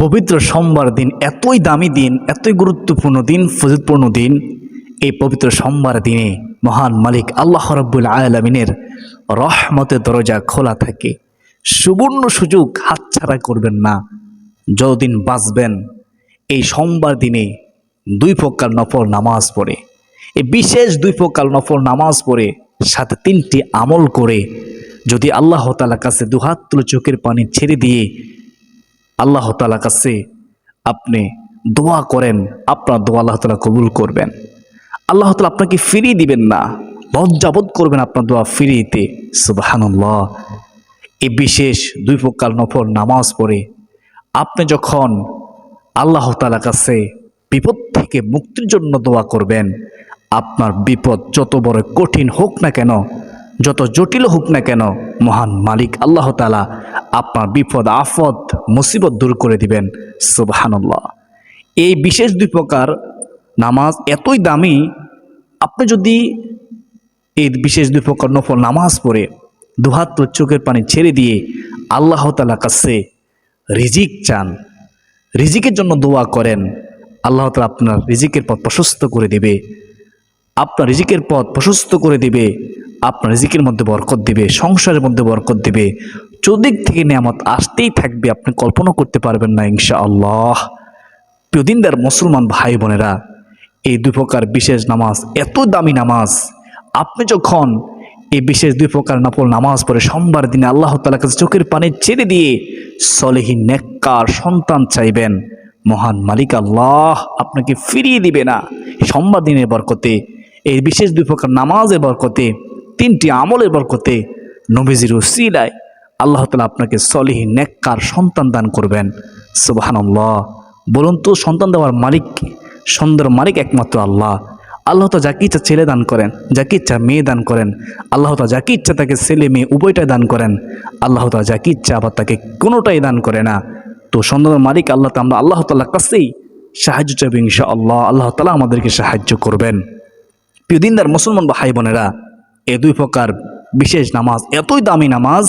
পবিত্র সোমবার দিন, এতই দামি দিন, এতই গুরুত্বপূর্ণ দিন ফজিতপূর্ণ দিন, এই পবিত্র সোমবার দিনে মহান মালিক আল্লাহ রব্বুল আলমিনের রহমতের দরজা খোলা থাকে। সুবর্ণ সুযোগ হাতছাড়া করবেন না। যতদিন বাঁচবেন, এই সোমবার দিনে দুই প্রকার নফল নামাজ পড়ে। এই বিশেষ দুই প্রকার নফল নামাজ পড়ে, সাথে তিনটি আমল করে যদি আল্লাহ তালা কাছে দুহাত তুলে চোখের পানি ছেড়ে দিয়ে আল্লাহ তালা কাছে আপনি দোয়া করেন, আপনার দোয়া আল্লাহ তালা কবুল করবেন। আল্লাহ তালা আপনাকে ফিরিয়ে দিবেন না, লজ্জাবোধ করবেন আপনার দোয়া ফিরিয়ে দিতে সুবাহানুল্লাহ। এই বিশেষ দুই প্রকার নফল নামাজ পড়ে, আপনি যখন আল্লাহ তালা কাছে বিপদ থেকে মুক্তির জন্য দোয়া করবেন, আপনার বিপদ যত বড় কঠিন হোক না কেন যত জটিল হোক না কেন, মহান মালিক আল্লাহ তালা আপনার বিপদ আফদ মুসিবত দূর করে দিবেন। সুবহানাল্লাহ। এই বিশেষ দুই প্রকার নামাজ এতই দামি, আপনি যদি এই বিশেষ দুই প্রকার নফল নামাজ পড়ে, দুহাত চোখের পানি ছেড়ে দিয়ে আল্লাহ তালা কাছে রিজিক চান, রিজিকের জন্য দোয়া করেন, আল্লাহ তালা আপনার রিজিকের পথ প্রশস্ত করে দেবে। আপনার রিজিকের পথ প্রশস্ত করে দিবে। আপনার রিজিকের মধ্যে বরকত দিবে, সংসারের মধ্যে বরকত দিবে। চৌদিক থেকে নিয়ামত আসতেই থাকবে, আপনি কল্পনা করতে পারবেন না ইনশা আল্লাহ প্রিয়দিনদার মুসলমান ভাই বোনেরা, এই দুই প্রকার বিশেষ নামাজ, এত দামি নামাজ, আপনি যখন এই বিশেষ দুই প্রকার নফল নামাজ পড়ে, সোমবার দিনে আল্লাহ তালার কাছে চোখের পানি ছেড়ে দিয়ে সলেহী নেককার সন্তান চাইবেন, মহান মালিক আল্লাহ আপনাকে ফিরিয়ে দিবে না। সোমবার দিনের বরকতে, এই বিশেষ দুই প্রকার নামাজের বরকতে তিনটি আমলের বরকতে নবীজির উসিলায় আল্লাহ তালা আপনাকে সলিহীন নেককার সন্তান দান করবেন। সুবাহান্লাহ বলুন তো, সন্তান দেওয়ার মালিক কে? সন্তানের মালিক একমাত্র আল্লাহ। আল্লাহ তো যাকে ইচ্ছা ছেলে দান করেন, যাকে ইচ্ছা মেয়ে দান করেন, আল্লাহ তা যাকে ইচ্ছা তাকে ছেলে মেয়ে উভয়টাই দান করেন, আল্লাহ তা যাকে ইচ্ছা আবার তাকে কোনোটাই দান করে না। তো সন্তানের মালিক আল্লাহ তা আমরা আল্লাহ তাল্লাহ কাছেই সাহায্য চাইব ইনশা আল্লাহ আল্লাহ তালা আমাদেরকে সাহায্য করবেন। প্রিয় দিনদার, মুসলমান বা ভাই বোনেরা এ দুই প্রকার বিশেষ নামাজ, এতই দামি নামাজ,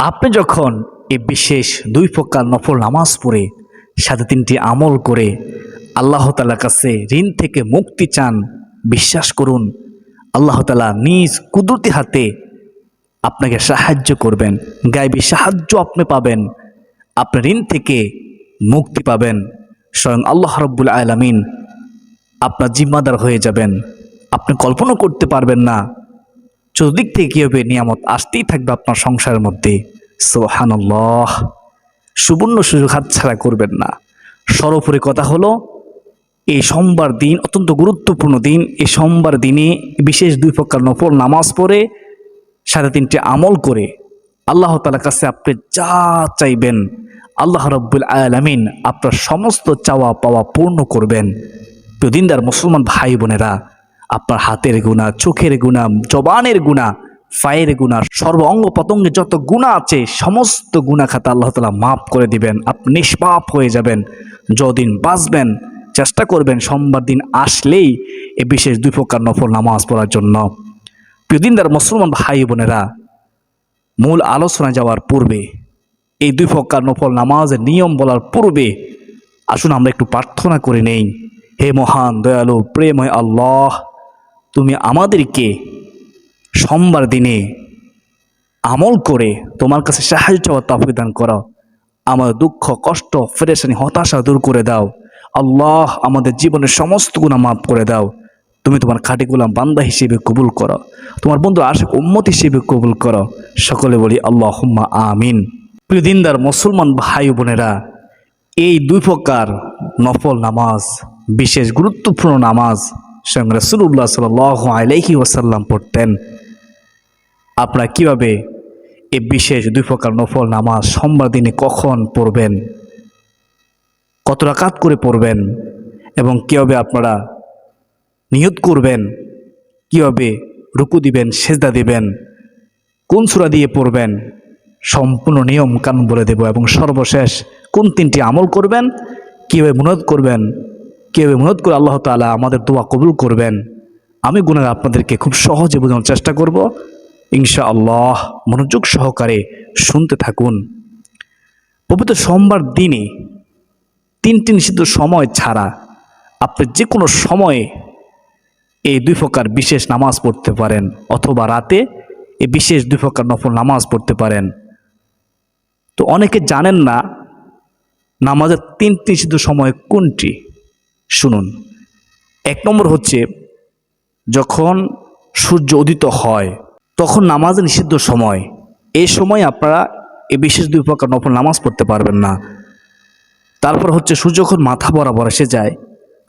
আপনি যখন এই বিশেষ দুই প্রকার নফল নামাজ পড়ে, সাথে তিনটি আমল করে, আল্লাহ তালার কাছে ঋণ থেকে মুক্তি চান, বিশ্বাস করুন, আল্লাহ তালা নিজ কুদরতি হাতে আপনাকে সাহায্য করবেন গাইবি সাহায্য আপনি পাবেন, আপনি ঋণ থেকে মুক্তি পাবেন, স্বয়ং আল্লাহ রব্বুল আলমিন আপনার জিম্মাদার হয়ে যাবেন, আপনি কল্পনা করতে পারবেন না চতুর্দিক থেকে কী হবে নিয়ামত আসতেই থাকবে আপনার সংসারের মধ্যে? সোহানুল্লাহ সুবর্ণ সুযোগ হাতছাড়া করবেন না। সর্বোপরি কথা হলো, এই সোমবার দিন অত্যন্ত গুরুত্বপূর্ণ দিন। এই সোমবার দিনে বিশেষ দুই প্রকার নফল নামাজ পড়ে সাড়ে তিনটে আমল করে। আল্লাহ তালার কাছে আপনি যা চাইবেন, আল্লাহ রব্বুল আলমিন আপনার সমস্ত চাওয়া পাওয়া পূর্ণ করবেন। প্রদিনদার মুসলমান ভাই বোনেরা আপনার হাতের গুণা, চোখের গুণা, জবানের গুণা ফায়ের গুণা সর্ব অঙ্গ পতঙ্গে যত গুণা আছে, সমস্ত গুণা খাতা আল্লাহ তালা মাফ করে দিবেন। আপনি নিষ্পাপ হয়ে যাবেন। যদিন বাঁচবেন, চেষ্টা করবেন সোমবার দিন আসলেই এ বিশেষ দুই প্রকার নফল নামাজ পড়ার জন্য। প্রিয়দিনদার মুসলমান ভাই বোনেরা, মূল আলোচনায় যাওয়ার পূর্বে, এই দুই প্রকার নফল নামাজের নিয়ম বলার পূর্বে আসুন আমরা একটু প্রার্থনা করে নেই। হে মহান, দয়ালু প্রেম প্রেময় আল্লাহ তুমি আমাদেরকে সোমবার দিনে আমল করে তোমার কাছে সাহায্য তফিক করো আমাদের দুঃখ, কষ্ট, ফেরেশানি, হতাশা দূর করে দাও। আল্লাহ আমাদের জীবনের সমস্ত গুণা মাফ করে দাও। তুমি তোমার খাটি গোলাম বান্দা হিসেবে কবুল করো। তোমার বন্ধু আশেক উম্মত হিসেবে কবুল করো। সকলে বলি আল্লাহ হুম্মা আমিন। প্রিয় দিনদার, মুসলমান ভাই বোনেরা, এই দুই প্রকার নফল নামাজ, বিশেষ গুরুত্বপূর্ণ নামাজ স্বয়ং রসুল্লাহ সাল আলাইহি ওয়াসাল্লাম পড়তেন। আপনারা কীভাবে এ বিশেষ দুই প্রকার নফল নামাজ সোমবার দিনে কখন পড়বেন? কত রাকাত করে পড়বেন? এবং কীভাবে আপনারা নিয়ত করবেন? কীভাবে রুকু দিবেন, সেজদা দিবেন? কোন সুরা দিয়ে পড়বেন? সম্পূর্ণ নিয়ম কানুন বলে দেব এবং সর্বশেষ কোন তিনটি আমল করবেন? কীভাবে মনত করবেন? কীভাবে মনত করে আল্লাহ তালা আমাদের দোয়া কবুল করবেন। আমি গুণার আপনাদেরকে খুব সহজে বোঝানোর চেষ্টা করব। ইনশা আল্লাহ মনোযোগ সহকারে শুনতে থাকুন। পবিত্র সোমবার দিনে তিনটি নিষিদ্ধ সময় ছাড়া আপনি যে কোনো সময়ে এই দুই প্রকার বিশেষ নামাজ পড়তে পারেন, অথবা রাতে এই বিশেষ দুই প্রকার নফল নামাজ পড়তে পারেন। তো অনেকে জানেন না নামাজের তিনটি নিষিদ্ধ সময় কোনটি? শুনুন। এক নম্বর হচ্ছে, যখন সূর্য উদিত হয়, তখন নামাজ নিষিদ্ধ সময়। এই সময় আপনারা এ বিশেষ দুই প্রকার নফল নামাজ পড়তে পারবেন না। তারপর হচ্ছে, সূর্য যখন মাথা বরাবর এসে যায়,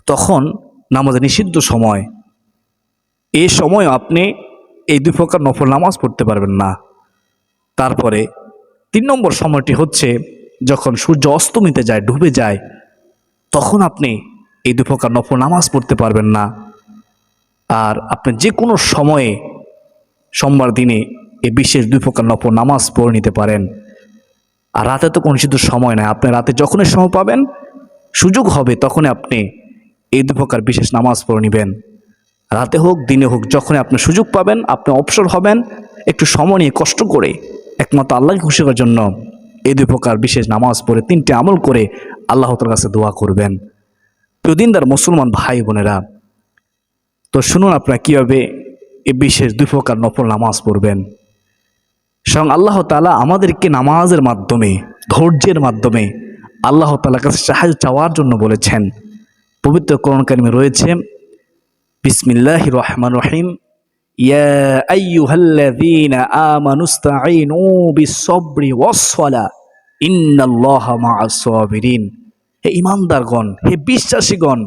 তখন নামাজ নিষিদ্ধ সময়। এই সময় আপনি এই দুই প্রকার নফল নামাজ পড়তে পারবেন না। তারপরে তিন নম্বর সময়টি হচ্ছে, যখন সূর্য অস্তমিতে যায়, ডুবে যায়, তখন আপনি এই প্রকার নফল নামাজ পড়তে পারবেন না। আর আপনি যে কোনো সময়ে সোমবার দিনে এই বিশেষ প্রকার নফল নামাজ পড়ে নিতে পারেন। আর রাতে তো কোনো শুধু সময় নাই। আপনি রাতে যখনই সময় পাবেন, সুযোগ হবে তখনই আপনি এই দু প্রকার বিশেষ নামাজ পড়ে নেবেন। রাতে হোক, দিনে হোক, যখনই আপনি সুযোগ পাবেন, আপনি অবসর হবেন, একটু সময় নিয়ে কষ্ট করে, একমাত্র আল্লাহকে খুশি করার জন্য এই দুই প্রকার বিশেষ নামাজ পড়ে তিনটি আমল করে আল্লাহ তার কাছে দোয়া করবেন। প্রিয় দিনদার মুসলমান ভাই বোনেরা, তো শুনুন আপনারা কীভাবে এ বিশেষ দুই প্রকার নফল নামাজ পড়বেন। স্বয়ং আল্লাহ তালা আমাদেরকে নামাজের মাধ্যমে, ধৈর্যের মাধ্যমে আল্লাহ তালার কাছে সাহায্য চাওয়ার জন্য বলেছেন। পবিত্র করণ কারিমে রয়েছে বিসমিল্লাহ রহমান রহিম আমানুস্তাঈনু বিস-সাবরি ওয়াস-সালা, ইন্নাল্লাহা হে ইমানদারগণ, হে বিশ্বাসীগণ,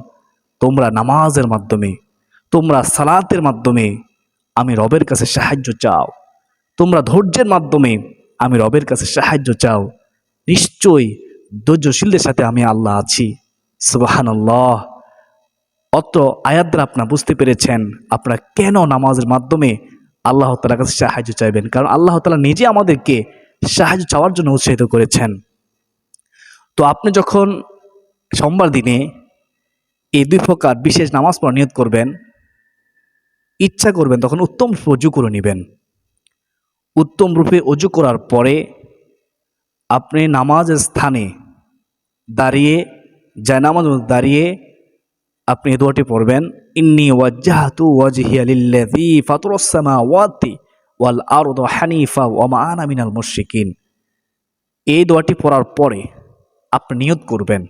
তোমরা নামাজের মাধ্যমে, তোমরা সালাতের মাধ্যমে আমি রবের কাছে সাহায্য চাও। তোমরা ধৈর্যের মাধ্যমে আমি রবের কাছে সাহায্য চাও। নিশ্চয়ই ধৈর্যশীলদের সাথে আমি আল্লাহ আছি। সুবাহান আল্লাহ অত আয়াত দ্বারা আপনারা বুঝতে পেরেছেন, আপনারা কেন নামাজের মাধ্যমে আল্লাহ তালার কাছে সাহায্য চাইবেন? কারণ আল্লাহ তালা নিজে আমাদেরকে সাহায্য চাওয়ার জন্য উৎসাহিত করেছেন। তো আপনি যখন সোমবার দিনে এই দুই প্রকার বিশেষ নামাজ পড়া নিয়ত করবেন, ইচ্ছা করবেন তখন উত্তম রুজু করে নেবেন। উত্তম রূপে অজু করার পরে আপনি নামাজের স্থানে দাঁড়িয়ে, জায়নামাজ দাঁড়িয়ে আপনি দোয়াটি পড়বেন, ইন্নি ওয়াজ্জাহাতু ওয়াজহিয়া লিল্লাযী ফাতারাস সামাওয়াতি ওয়াল আরদা হানিফা ওয়া মা আনা মিনাল মুশরিকিন। এই দোয়াটি পড়ার পরে আপনি নিয়ত করবেন।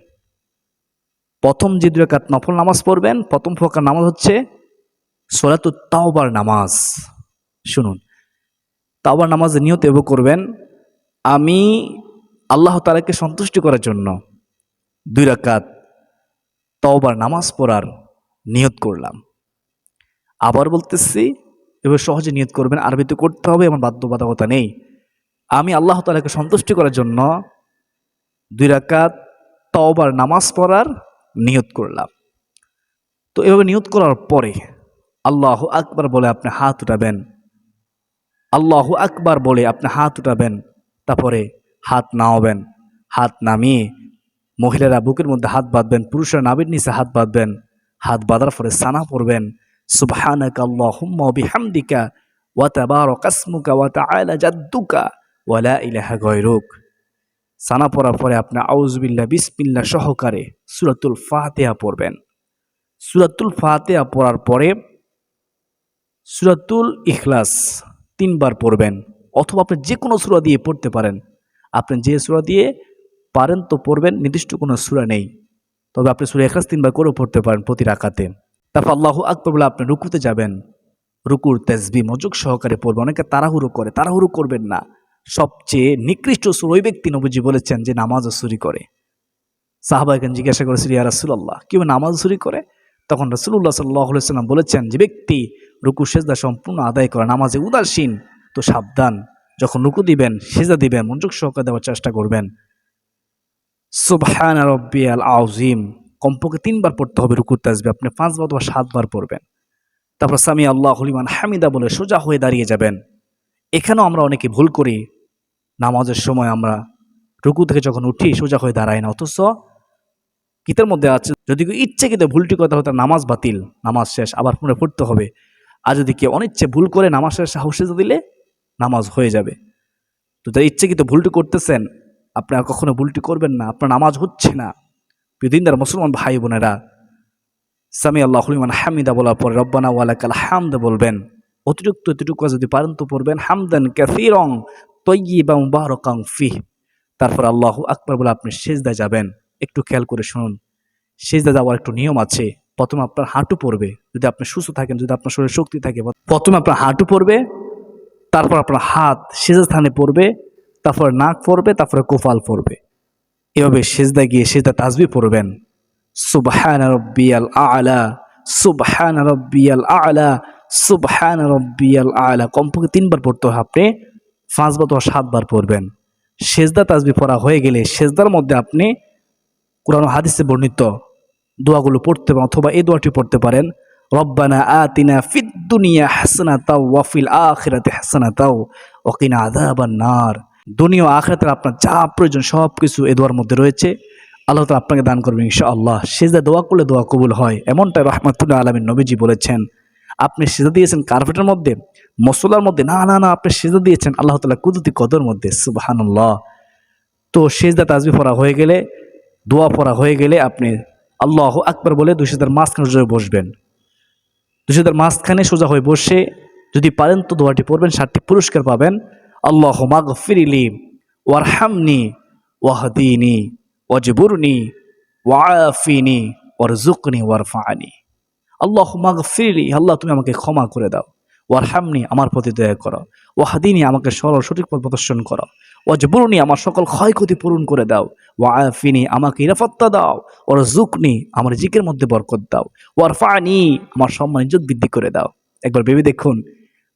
প্রথম যে দুই রাকাত নফল নামাজ পড়বেন, প্রথম ফোকার নামাজ হচ্ছে সোলাতুত তাওবার নামাজ। শুনুন, তাওবার নামাজ নিয়ত এব করবেন, আমি আল্লাহ তালাকে সন্তুষ্টি করার জন্য দুই রাকাত তওবার নামাজ পড়ার নিয়ত করলাম। আবার বলতেছি এবার সহজে নিয়ত করবেন, আরবিতে করতে হবে, এমন বাধ্যবাধকতা নেই। আমি আল্লাহ তালাকে সন্তুষ্টি করার জন্য দুই রাকাত তওবার নামাজ পড়ার নিয়ত করলাম। তো এভাবে নিয়ত করার পরে আল্লাহ আকবার বলে আপনি হাত উঠাবেন। আল্লাহ আকবার বলে আপনি হাত উঠাবেন। তারপরে হাত নামাবেন। হাত নামিয়ে মহিলারা বুকের মধ্যে হাত বাঁধবেন, পুরুষরা নাবির নিচে হাত বাঁধবেন। হাত বাঁধার পরে সানা পড়বেন। সুবহানাকা আল্লাহুম্মা বিহামদিকা ওয়া তাবারাকা ইসমুকা ওয়া তাআলা জাদ্দুকা ওয়া লা ইলাহা গায়রুক। সানা পড়ার পরে আপনি আউযুবিল্লাহ, বিসমিল্লাহ সহকারে সুরাতুল ফাতিহা পড়বেন। সুরাতুল ফাতিহা পড়ার পরে সুরাতুল ইখলাস তিনবার পড়বেন, অথবা আপনি যে কোনো সূরা দিয়ে পড়তে পারেন। আপনি যে সূরা দিয়ে পারেন তো পড়বেন, নির্দিষ্ট কোনো সূরা নেই। তবে আপনি সূরা এখলাস তিনবার করেও পড়তে পারেন প্রতি রাখাতে তারপর আল্লাহু আকবার বলে আপনি রুকুতে যাবেন। রুকুর তেজবি মজুক সহকারে পড়বে অনেকে তাড়াহুড়ো করে। তাড়াহুড়ো করবেন না। সবচেয়ে নিকৃষ্ট সুর ওই ব্যক্তি নবীজি বলেছেন যে নামাজও চুরি করে। সাহাবাইকেন জিজ্ঞাসা করে সিরিয়া রাসুল্লাহ কেউ নামাজ চুরি করে? তখন রসুল্লাহ সাল্লাহ সাল্লাম বলেছেন, যে ব্যক্তি রুকু, সেজদা সম্পূর্ণ আদায় করে, নামাজে উদাসীন, তো সাবধান। যখন রুকু দিবেন সেজা দিবেন, মনোযোগ সহকারে দেওয়ার চেষ্টা করবেন। সুবহান রব্বি আল আউজিম কমপক্ষে তিনবার পড়তে হবে রুকুর তাজবি আপনি পাঁচবার অথবা সাতবার পড়বেন। তারপর সামি আল্লাহ হলিমান হামিদা বলে সোজা হয়ে দাঁড়িয়ে যাবেন। এখানেও আমরা অনেকে ভুল করি নামাজের সময় আমরা রুকু থেকে যখন উঠি, সোজা হয়ে দাঁড়াই না। অথচ কিতার মধ্যে আছে, যদি কেউ ইচ্ছে কিন্তু ভুলটি কথা হতো নামাজ বাতিল, নামাজ শেষ, আবার পুনরে পড়তে হবে। আর যদি কেউ অনিচ্ছে ভুল করে, নামাজ শেষ সাহসে দিলে নামাজ হয়ে যাবে। তো যারা ইচ্ছে কিন্তু ভুলটি করতেছেন আপনি আর কখনো ভুলটি করবেন না, আপনার নামাজ হচ্ছে না। প্রিয়দিনদার মুসলমান ভাই বোনেরা সামি আল্লাহ হলিমান হামিদা বলার পরে রব্বানা ওয়ালাকাল হামদ বলবেন, অতিরিক্ত এতটুকু যদি পারেন তো পড়বেন, হামদান ক্যাফিরং তৈবা মুবারকাং ফিহ। তারপর আল্লাহ আকবর বলে আপনি সেজদায় যাবেন। একটু খেয়াল করে শুনুন। সেজদা যাওয়ার একটু নিয়ম আছে। প্রথমে আপনার হাঁটু পড়বে। যদি আপনি সুস্থ থাকেন, যদি আপনার শরীরে শক্তি থাকে, প্রথমে আপনার হাঁটু পড়বে, তারপর আপনার হাত সেজা স্থানে পড়বে, তারপর নাক পড়বে, তারপরে কোফাল পড়বে। এভাবে সেজদা গিয়ে সেজদা তাজবি পড়বেন। সুবহান রব্বিয়াল আলা, সুবহান রব্বিয়াল আলা, সুবহান রব্বিয়াল আলা। কমপক্ষে তিনবার পড়তে হবে আপনি। পাঁচবার অথবা সাতবার পড়বেন। সেজদা, তাজবি পড়া হয়ে গেলে সেজদার মধ্যে আপনি কোরআন হাদিসে বর্ণিত দোয়াগুলো পড়তে পারেন অথবা এই দোয়াটি পড়তে পারেন, রব্বানা আতিনা ফিদ দুনিয়া হাসানা তাও ওয়াফিল আখিরাতে হাসানা তাও ওকিনা আদাবান নার। দুনিয়া ও আপনার যা প্রয়োজন সব কিছু এ দোয়ার মধ্যে রয়েছে। আল্লাহ তালা আপনাকে দান করবেন ইনশা আল্লাহ সেজদা দোয়া করলে দোয়া কবুল হয়। এমনটাই রহমতুল্লাহ আলমীর নবীজি বলেছেন। আপনি সেজা দিয়েছেন কার্পেটের মধ্যে মশলার মধ্যে, না না না, আপনি সেজা দিয়েছেন আল্লাহ তালা কুদরতি কদর মধ্যে, সুবাহানুল্লাহ। তো সেজদা তাজবি পড়া হয়ে গেলে, দোয়া পড়া হয়ে গেলে আপনি আল্লাহ আকবর বলে দুশোদার মাঝখানে সোজা হয়ে বসবেন। দুশোদার মাঝখানে সোজা হয়ে বসে যদি পারেন তো দোয়াটি পড়বেন, সাতটি পুরস্কার পাবেন। আল্লাহ মাগ ফিরিলি ওয়ারহামনি, ওয়াহদিনী, ওয়াজবুরনি ওয়াফিনি ওয়ারজুকনি ওয়ারফানি। আল্লাহ মাগ ফিরিলি আল্লাহ তুমি আমাকে ক্ষমা করে দাও। ওয়ারহামনি, আমার প্রতি দয়া করো। ওয়াহাদিনী, আমাকে সরল সঠিক পথ প্রদর্শন করো। ওয়াজবুরনি, আমার সকল ক্ষয়ক্ষতি পূরণ করে দাও। ও ওয়াফিনি আমাকে নিরাপত্তা দাও। ওর জুকনি আমার জিকের মধ্যে বরকত দাও। ওয়ারফানি আমার সম্মান ইজ্জত বৃদ্ধি করে দাও। একবার ভেবে দেখুন,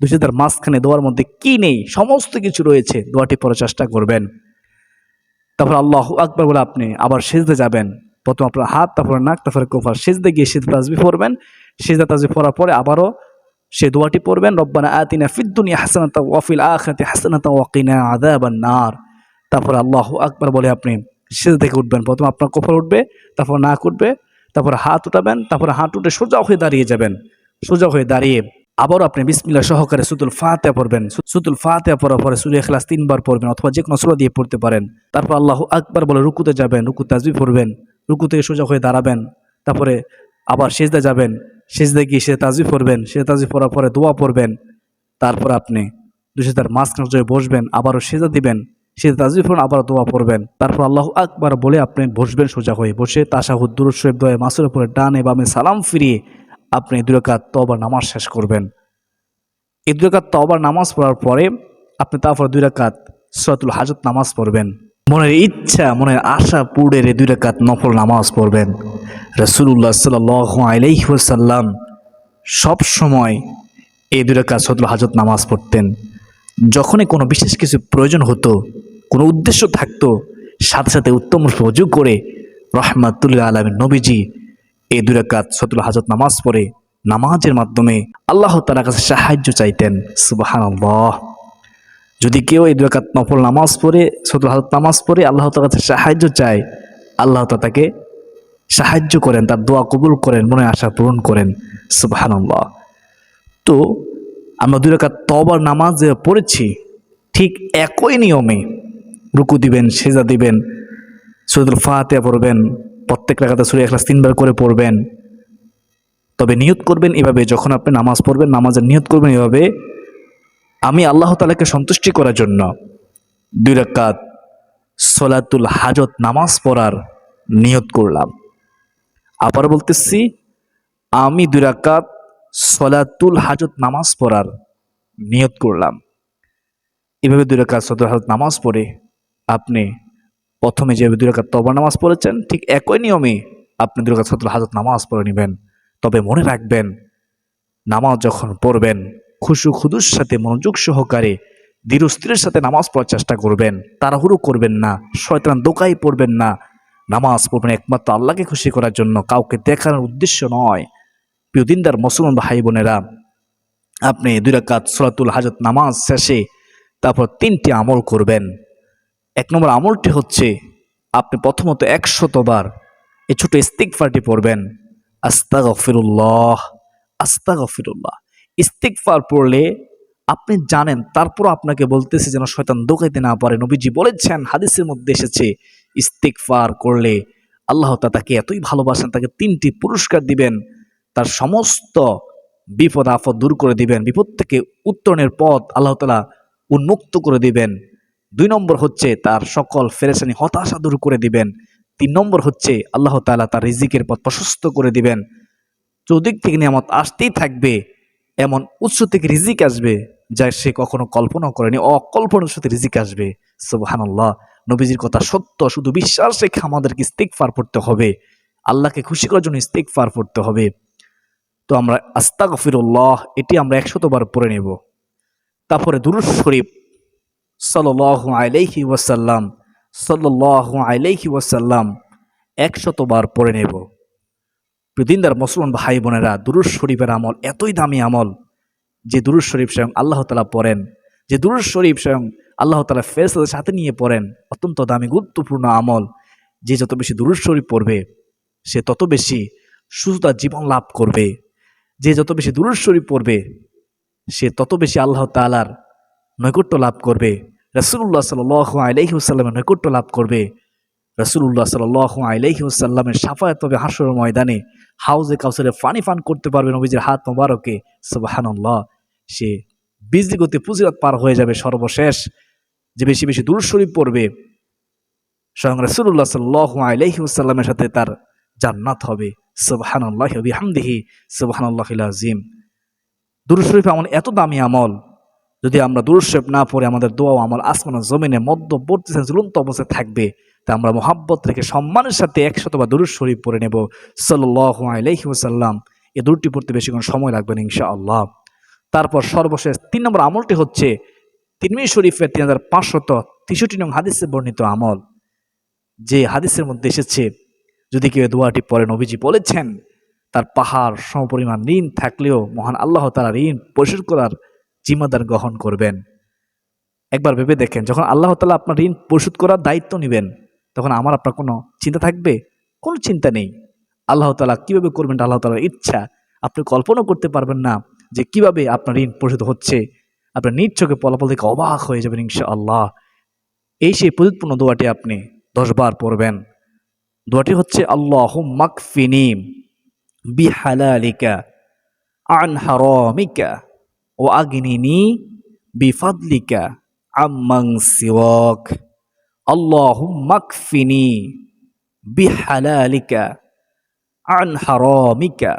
দুশোদার মাঝখানে দোয়ার মধ্যে কি নেই? সমস্ত কিছু রয়েছে। দোয়াটি পড়ার চেষ্টা করবেন। তারপর আল্লাহ আকবর বলে আপনি আবার সেজতে যাবেন। প্রথম আপনার হাত, তারপরে নাক, তারপরে কোফার সেজদে গিয়ে সেজদা তাজবি পড়বেন। সেজদা তাজবি পড়ার পরে আবারও সে দোয়াটি পড়বেন, রব্বানা আতিনা ফিদ্দুনিয়া হাসানাতা ওয়াফিল আখিরাতি হাসানাতা ওয়াকিনা আযাবান নার। তারপর আল্লাহ আকবার বলে আপনি সেজদা থেকে উঠবেন। প্রথম আপনার কোফার উঠবে, তারপর নাক উঠবে, তারপর হাত উঠাবেন, তারপর হাত উঠে সোজা হয়ে দাঁড়িয়ে যাবেন। সোজা হয়ে দাঁড়িয়ে আবারও আপনি বিসমিল্লা সহকারে সুতুল ফাতেহা পড়বেন। সুতুল ফাতেহা পড়ার পরে সুরে এখলাস তিনবার পড়বেন, অথবা যে কোনো সুরা দিয়ে পড়তে পারেন। তারপর আল্লাহ আকবার বলে রুকুতে যাবেন, রুকু তাজবি পড়বেন। রুকু থেকে সোজা হয়ে দাঁড়াবেন, তারপরে আবার সেজদা যাবেন সেজদা গিয়ে সে তাজি পড়বেন, সে তাজি পড়ার পরে দোয়া পড়বেন, তারপর আপনি দুশো তার মাঝখানে জয়ে বসবেন, আবারও সেজা দিবেন, সে তাজি পড়ুন আবার দোয়া পড়বেন, তারপর আল্লাহ আকবার বলে আপনি বসবেন সোজা হয়ে, বসে তাসাহুদ দুরুদ শরীফ, দোয়া মাসুর উপরে ডানে বামে সালাম ফিরিয়ে আপনি দুরাকাত তবার নামাজ শেষ করবেন। এই দুরাকাত তবার নামাজ পড়ার পরে আপনি তারপর দুই রাকাত সরাতুল হাজত নামাজ পড়বেন। মনের ইচ্ছা, মনের আশা পুড়ের এই দুই রাকাত নফল নামাজ পড়বেন। রসুল্লাহ সাল আলাইসাল্লাম সব সময় এই দুই রাকাত সরাতুল হাজত নামাজ পড়তেন। যখনই কোনো বিশেষ কিছু প্রয়োজন হতো, কোনো উদ্দেশ্য থাকতো, সাথে সাথে উত্তম রজু করে রহমাতুল্লাহ আলমের নবীজি এই দুই রাকাত সতুল হাজত নামাজ পড়ে, নামাজের মাধ্যমে আল্লাহ তালার কাছে সাহায্য চাইতেন। আল্লাহ যদি কেউ এই দুই রাকাত নফল নামাজ পড়ে সতুল হাজত নামাজ পড়ে, আল্লাহ তালার কাছে সাহায্য চায়, আল্লাহ তালা তাকে সাহায্য করেন, তার দোয়া কবুল করেন মনে আশা পূরণ করেন। আল্লাহ তো আমরা দুই রাকাত তবার নামাজ পড়েছি, ঠিক একই নিয়মে রুকু দিবেন সেজা দিবেন সৈদুল ফাতেহা পড়বেন, প্রত্যেক রাখাতে সুরে এখলাস তিনবার করে পড়বেন। তবে নিয়ত করবেন এভাবে, যখন আপনি নামাজ পড়বেন, নামাজের নিয়ত করবেন এভাবে আমি আল্লাহ তালাকে সন্তুষ্টি করার জন্য দুই রাকাত সলাতুল হাজত নামাজ পড়ার নিয়ত করলাম। আবার বলতেছি, আমি দুই রাকাত সলাতুল হাজত নামাজ পড়ার নিয়ত করলাম। এভাবে দুই রাকাত সলাতুল হাজত নামাজ পড়ে আপনি প্রথমে যেভাবে দুই রাকাত তবা নামাজ পড়েছেন, ঠিক একই নিয়মে আপনি দুই রাকাত সলাতুল হাজত নামাজ পড়ে নেবেন। তবে মনে রাখবেন, নামাজ যখন পড়বেন খুশু খুদুর সাথে মনোযোগ সহকারে ধীরস্থিরের সাথে নামাজ পড়ার চেষ্টা করবেন, তাড়াহুড়ো করবেন না, শয়তান দোকাই পড়বেন না। নামাজ পড়বেন একমাত্র আল্লাহকে খুশি করার জন্য, কাউকে দেখানোর উদ্দেশ্য নয়। প্রিয় দিনদার মুসলমান ভাই বোনেরা, আপনি দুই রাকাত সলাতুল হাজত নামাজ শেষে তারপর তিনটি আমল করবেন। এক নম্বর আমলটি হচ্ছে, আপনি প্রথমত একশতবার এই ছোট ইস্তিকফারটি পড়বেন আস্তা গফিরুল্লাহ আস্তা গফিরুল্লাহ ইস্তিকফার পড়লে আপনি জানেন তারপর আপনাকে বলতেছে যেন শয়তান দোকাইতে না পারে। নবীজি বলেছেন, হাদিসের মধ্যে এসেছে ইস্তিকফার করলে আল্লাহ তা তাকে এতই ভালোবাসেন, তাকে তিনটি পুরস্কার দিবেন, তার সমস্ত বিপদ আপদ দূর করে দিবেন, বিপদ থেকে উত্তরণের পথ আল্লাহ তালা উন্মুক্ত করে দিবেন। দুই নম্বর হচ্ছে তার সকল ফেরেসানি হতাশা দূর করে দিবেন। তিন নম্বর হচ্ছে আল্লাহ তালা তার রিজিকের পথ প্রশস্ত করে দিবেন। চৌদিক থেকে নিয়ামত আসতেই থাকবে। এমন উৎস থেকে রিজিক আসবে যা সে কখনো কল্পনা করেনি, অকল্পনার সাথে রিজিক আসবে। সুবহানাল্লাহ, নবীজির কথা সত্য, শুধু বিশ্বাস রেখে আমাদেরকে ইস্তেকফার পড়তে হবে। আল্লাহকে খুশি করার জন্য ইস্তেকফার পড়তে হবে। তো আমরা আস্তাগফিরুল্লাহ, এটি আমরা একশতবার পড়ে নেব। তারপরে দুরুদ শরীফ, সাল্লাল্লাহু আলাইহি ওয়াসাল্লাম, সাল্লাল্লাহু আলাইহি ওয়াসাল্লাম একশতবার পড়ে নেব। প্রতিদিনদার মুসলমান ভাই বোনেরা, দুরুদ শরীফের আমল, এতই দামি আমল যে দুরুদ শরীফ স্বয়ং আল্লাহ তালা পড়েন। যে দুরুদ শরীফ স্বয়ং আল্লাহ তালা ফেরসাদের সাথে নিয়ে পড়েন, অত্যন্ত দামি, গুরুত্বপূর্ণ আমল। যে যত বেশি দুরুদ শরীফ পড়বে, সে তত বেশি সুস্থতার জীবন লাভ করবে। যে যত বেশি দুরুদ শরীফ পড়বে, সে তত বেশি আল্লাহ তালার নৈকট্য লাভ করবে। রসুল্লাহ সাল আলাইহি আসাল্লামের নৈকট্য লাভ করবে। রসুল্লাহ সাল আলাইহি আসাল্লামের সাফায়াত পাবে হাসর ময়দানে। হাউজে কাউসারে ফানি ফান করতে পারবে নবীজির হাত মোবারকে। সুবাহান্লাহ সে বিজলি গতি পুজিরাত পার হয়ে যাবে সর্বশেষ। যে বেশি বেশি দূর শরীফ পড়বে, স্বয়ং রসুল্লাহ সাল্লাহ আলহিউসাল্লামের সাথে তার জান্নাত হবে। সুবাহান আল্লাহ হামদিহি সুবাহান আল্লাহ আজিম দুরুদ শরীফ আমল এত দামি আমল। যদি আমরা দুরুদ শরীফ না পড়ে, আমাদের দোয়া আমল আসমান জমিনে মধ্যবর্তী ঝুলন্ত অবস্থায় থাকবে। তা আমরা মোহাব্বত রেখে সম্মানের সাথে একশত বা দুরুদ শরীফ পড়ে নেব। সাল্লাহ এ দূরটি পড়তে বেশিক্ষণ সময় লাগবে না ইনশা আল্লাহ তারপর সর্বশেষ তিন নম্বর আমলটি হচ্ছে তিনমি শরীফের তিন হাজার পাঁচশত তেষট্টি নং হাদিসে বর্ণিত আমল। যে হাদিসের মধ্যে এসেছে, যদি কেউ দোয়াটি পরে নবীজি বলেছেন, তার পাহাড় সমপরিমাণ ঋণ থাকলেও মহান আল্লাহ তারা ঋণ পরিশোধ করার জিম্মাদার গ্রহণ করবেন। একবার ভেবে দেখেন, যখন আল্লাহ তালা আপনার ঋণ পরিশোধ করার দায়িত্ব নেবেন তখন আমার আপনার কোনো চিন্তা থাকবে? কোনো চিন্তা নেই। আল্লাহ তালা কীভাবে করবেন আল্লাহ তালার ইচ্ছা। আপনি কল্পনা করতে পারবেন না যে কীভাবে আপনার ঋণ পরিশোধ হচ্ছে। আপনার নিজ চোখে ফলাফল থেকে অবাক হয়ে যাবেন ইনশা আল্লাহ এই সেই প্রযুৎপূর্ণ দোয়াটি আপনি দশবার পড়বেন। দোয়াটি হচ্ছে আল্লাহ মাকফিনি বিহালালিকা আন হারামিকা ও আগনিনি বিফাদলিকা আম্মাং সিওয়াক। আল্লাহ মাকফিনি বিহালালিকা আন হারামিকা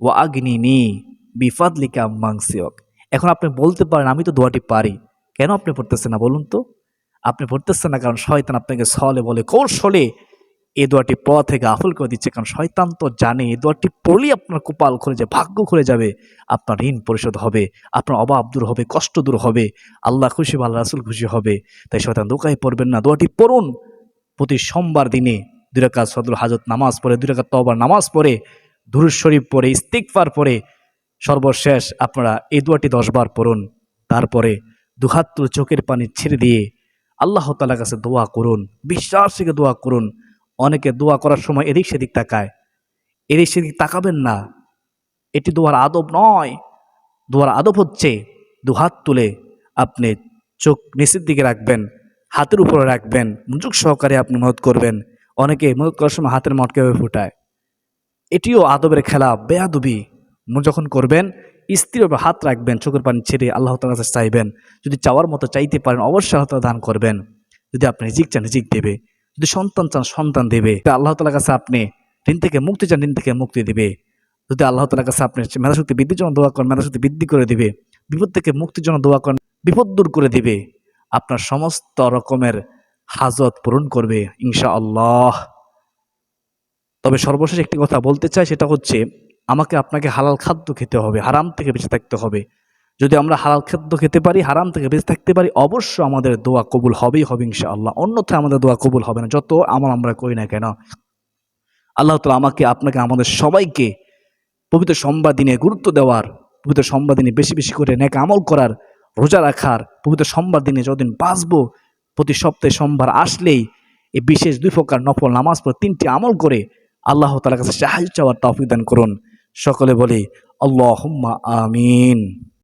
ও আগ্নিনি বিফাদলিকা মাংসিয়ক এখন আপনি বলতে পারেন, আমি তো দোয়াটি পারি। কেন আপনি পড়তেছেন না বলুন তো? আপনি পড়তেছেন না কারণ শয়তান আপনাকে সলে বলে, কৌশলে এই দোয়াটি পড়া থেকে আফল করে দিচ্ছে, কারণ শয়তান তো জানে এই দোয়াটি পড়লেই আপনার কপাল খুলে যাবে ভাগ্য খুলে যাবে, আপনার ঋণ পরিশোধ হবে, আপনার অভাব দূর হবে, কষ্ট দূর হবে, আল্লাহ খুশি বা আল্লাহ রাসুল খুশি হবে। তাই শয়তান দোকায় পড়বেন না দোয়াটি পড়ুন। প্রতি সোমবার দিনে দুই রাকাত সদুল হাজত নামাজ পড়ে, দুই রাকাত তবার নামাজ পড়ে ধুরুজ শরীফ পড়ে ইস্তিকফার পড়ে, সর্বশেষ আপনারা এই দোয়াটি দশবার পড়ুন। তারপরে দুহাত তুলে চোখের পানি ছেড়ে দিয়ে আল্লাহ তালার কাছে দোয়া করুন, বিশ্বাস থেকে দোয়া করুন। অনেকে দোয়া করার সময় এদিক সেদিক তাকায়। এদিক সেদিক তাকাবেন না। এটি দোয়ার আদব নয়। দোয়ার আদব হচ্ছে দুহাত তুলে আপনি চোখ নিচের দিকে রাখবেন, হাতের উপরে রাখবেন, মনোযোগ সহকারে আপনি মদত করবেন। অনেকে মদত করার সময় হাতের মটকে ফুটায়। এটিও আদবের খেলা, বেয়াদবি। যখন করবেন স্ত্রীভাবে হাত রাখবেন, চোখের পানি ছেড়ে আল্লাহ তালার কাছে চাইবেন। যদি চাওয়ার মতো চাইতে পারেন, অবশ্যই আল্লাহ দান করবেন। যদি আপনি রিজিক চান, রিজিক দেবে। যদি সন্তান চান, সন্তান দেবে। আল্লাহ তালার কাছে আপনি ঋণ থেকে মুক্তি চান, ঋণ থেকে মুক্তি দেবে। যদি আল্লাহ তালার কাছে আপনি মেধাশক্তি বৃদ্ধির জন্য দোয়া করেন, মেধাশক্তি বৃদ্ধি করে দিবে। বিপদ থেকে মুক্তির জন্য দোয়া করেন, বিপদ দূর করে দিবে। আপনার সমস্ত রকমের হাজত পূরণ করবে ইনশা আল্লাহ তবে সর্বশেষ একটি কথা বলতে চাই, সেটা হচ্ছে আমাকে আপনাকে হালাল খাদ্য খেতে হবে, হারাম থেকে বেঁচে থাকতে হবে। যদি আমরা হালাল খাদ্য খেতে পারি, হারাম থেকে বেঁচে থাকতে পারি অবশ্য আমাদের দোয়া কবুল হবেই হবে ইনশাআল্লাহ। অন্যথায় আমাদের দোয়া কবুল হবে না। যত আমল আমরা করি না কেন, আল্লাহ তালা আমাকে, আপনাকে, আমাদের সবাইকে পবিত্র সম্বাদ দিনে গুরুত্ব দেওয়ার, পবিত্র সম্বাদ দিনে বেশি বেশি করে নেক আমল করার, রোজা রাখার, পবিত্র সোমবার দিনে যতদিন বাঁচবো, প্রতি সপ্তাহে সোমবার আসলেই এই বিশেষ দুই প্রকার নফল নামাজ পর তিনটি আমল করে আল্লাহ তালার কাছে সাহায্য চাওয়ার তফিদান করুন। সকলে বলি আল্লাহ আমিন।